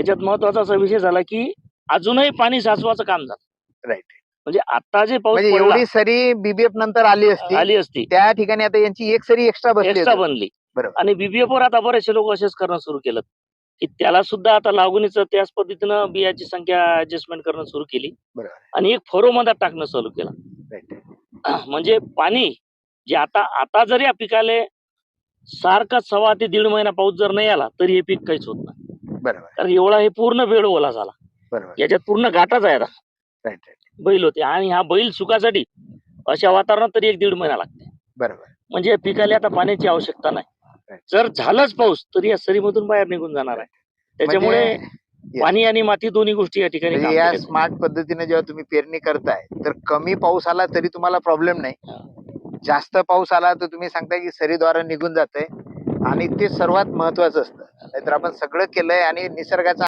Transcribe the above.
याच्यात महत्त्वाचा असा विषय झाला की अजूनही पाणी साचवाचं काम झालं. राईट म्हणजे आता जे पाऊस म्हणजे एवढी सरी बीबीएफ नंतर आली असती. आली असती. त्या ठिकाणी आता यांची एक सरी एक्स्ट्रा एक्स्ट्रा. बनली. बरोबर. आणि बीबीएफ वर आता बरेचसे लोक असेच करणं सुरू केलं. की त्याला सुद्धा आता लागवणीचं त्याच पद्धतीनं बियाची संख्या ऍडजस्टमेंट करणं सुरू केली. बरोबर. आणि एक फरो मधात टाकणं चालू केलं. म्हणजे पाणी जे आता आता जरी या पिकाले सारखा सव्वा ते दीड महिना पाऊस जर नाही आला तरी हे पीक काहीच होत नाही. बरोबर. कारण एवढा हे पूर्ण वेळ ओला झाला. बरोबर. याच्यात पूर्ण गाठाच आहे आता. राईट राईट बैल होते आणि हा बैल सुकासाठी अशा वातावरणात तरी एक दीड महिना लागते. बरोबर. म्हणजे या पिकाला आता पाण्याची आवश्यकता नाही. जर झालंच पाऊस तर या सरीमधून बाहेर निघून जाणार आहे. त्याच्यामुळे म्हणजे पाणी आणि माती दोन्ही गोष्टी या ठिकाणी म्हणजे या स्मार्ट पद्धतीने जेव्हा तुम्ही पेरणी करताय तर कमी पाऊस आला तरी तुम्हाला प्रॉब्लेम नाही. जास्त पाऊस आला तर तुम्ही सांगताय की सरीद्वारा निघून जाते आणि ते सर्वात महत्वाचं असतं. नाहीतर आपण सगळं केलंय आणि निसर्गाचा